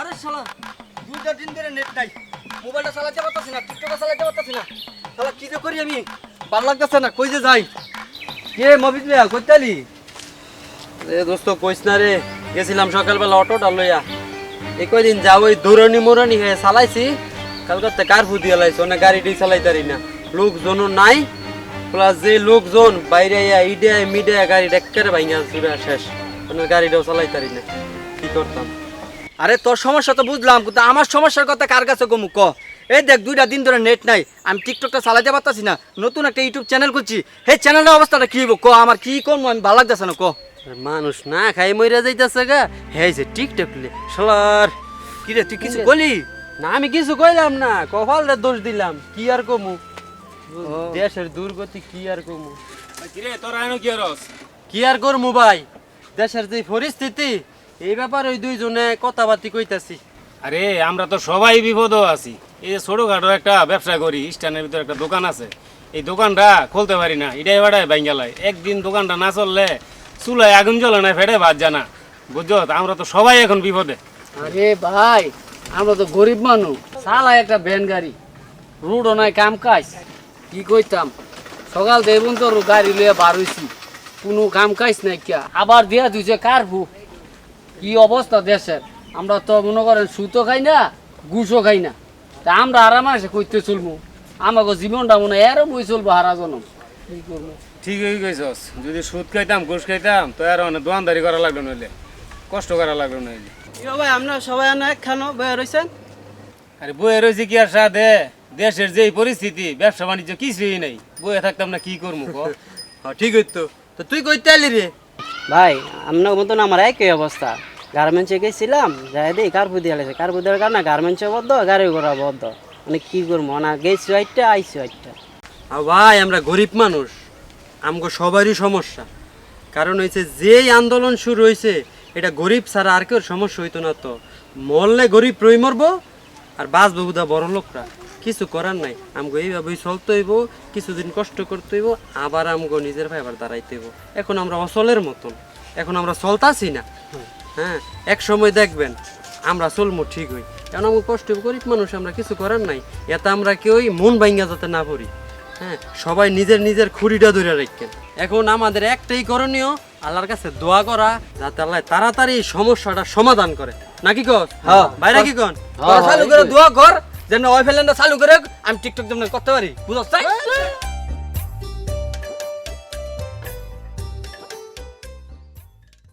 আরে শালা, দুইটা দিন ধরে নেট নাই। মোবাইলটা চালাতে না টিকটকটা চালাতে না। শালা, কি যে করি আমি? ভালো লাগতেছে না, কই যে যাই? কে মবিজ ভাইয়া কইতালি দোস্ত, কইস না রে, গেছিলাম সকালবেলা অটোটা লইয়া। এই কয়দিন যাও ওই দৌড়ানি মোরানি হয়ে চালাইছি। কালকাতে কারফু দিয়ে লাইছি? অনেক গাড়িটি চালাইতারি না। লোকজনও নাই প্লাস যে লোকজন বাইরে ইডিয়া মিডিয়া গাড়ি ডেক্কারে ভাইঙ্গা চুরা শেষ। অনেক গাড়িটাও চালাইতারি না। কি করতাম? আরে তোর সমস্যা তো বুঝলাম কিন্তু আমার সমস্যার কথা কার কাছে কমু ক? এই দেখ দুইটা দিন ধরে নেট নাই আমি টিকটকটা চালাতে পারতাছি না নতুন একটা ইউটিউব চ্যানেল করছি এই চ্যানেলের অবস্থাটা কি হইব ক? আমার কি কম আমি ভালো লাগতেছে না ক? মানুষ না খাই মইরা যাইতেছে গা। হ্যাঁ যে টিকটক লে শালার। কি রে তুই কিছু বলি না আমি কিছু কইলাম না কপাল রে দোষ দিলাম কি আর কমু? দেশের দুর্গতি কি আর কমু? কি রে তোর আইনো কি আর কি আর করমু ভাই? দেশের যে পরিস্থিতি এই ব্যাপারে ওই দুইজনে কথা কথাবার্তি কইতাছি। আরে আমরা তো সবাই বিপদও আছি। এই যে ছোটখাটো একটা ব্যবসা করি স্ট্যান্ডের ভিতরে একটা দোকান আছে। এই দোকানটা খুলতে পারি না এটাই বাড়ায় বাইঙ্গালায় একদিন দোকানটা না চললে চুলায় আগুন জ্বলে না ফেটে ভাত জানা। বুঝছ? আমরা তো সবাই এখন বিপদে। আরে ভাই আমরা তো গরিব মানুষ। চালাই একটা ভ্যান গাড়ি। রুডও নাই কাম কাজ কি কইতাম? সকাল দেখুন তো গাড়ি লইয়া বার হইছি। কোনো কাম কাজ নাই কিয়া। আবার দিয়া দিছে কারফু। কি অবস্থা দেশের? আমরা তো মনে করেন সুতো খাই না ঘুষও খাই না। তা আমরা আরাম আসে কইতে চলবো আমাকে জীবনটা মনে হয় এরও বই চলবো হারা জনম কি করব? ঠিকই কইছস যদি সুদ খাইতাম ঘুষ খাইতাম তো আর অনেক দোয়ানদারি করা লাগল নইলে কষ্ট করা লাগল নইলে। ভাই আমরা সবাই একখানো বয়ে রয়েছেন আরে বইয়ে রয়েছে কি আর সাথে? দেশের যেই পরিস্থিতি ব্যবসা বাণিজ্য কিছুই নেই। বইয়ে থাকতাম না কি করব ক হ্যাঁ ঠিক হইতো তো তুই কইতে আলি রে? ভাই আপনার মতন আমার একই অবস্থা। গার্মেন্টসে গেছিলাম যাই দিই কার্পু দিয়ে লাগছে কার্পু দেওয়ার কারণে গার্মেন্টসে বদ্ধ গাড়ি ঘোড়া বদ্ধ। মানে কি করব? না গেছি একটা আইসি একটা ভাই, আমরা গরিব মানুষ। আমগো সবারই সমস্যা। কারণ হয়েছে যেই আন্দোলন শুরু হয়েছে এটা গরিব ছাড়া আর কেউ সমস্যা হইতো না তো। মরলে গরিব রই মরবো, আর বাঁচবো বুধা বড় লোকরা। কিছু করার নাই। আমগো এইভাবেই চলতে হইব কিছুদিন কষ্ট করতে হইব আবার আমগো নিজের ভাই আবার দাঁড়াইতে হইব। এখন আমরা অচলের মতন। এখন আমরা চলতাছি না। হ্যাঁ এক সময় দেখবেন আমরা চলবো ঠিক হই। কারণ আমরা কষ্ট গরিব মানুষ আমরা কিছু করার নাই। এতে আমরা কেউই মন ভাঙ্গা যাতে না পড়ি। হ্যাঁ সবাই নিজের নিজের খুঁড়িটা ধরে রাখেন। এখন আমাদের একটাই করণীয় আল্লাহর কাছে দোয়া করা যাতে আল্লাহ তাড়াতাড়ি সমস্যাটা সমাধান করে। নাকি কর হ্যাঁ। বাইরে কি কন? হ্যাঁ, করে দোয়া কর। যেন ওই ফেলেনটা চালু করে আমি টিকটক যেমন করতে পারি। বুঝছ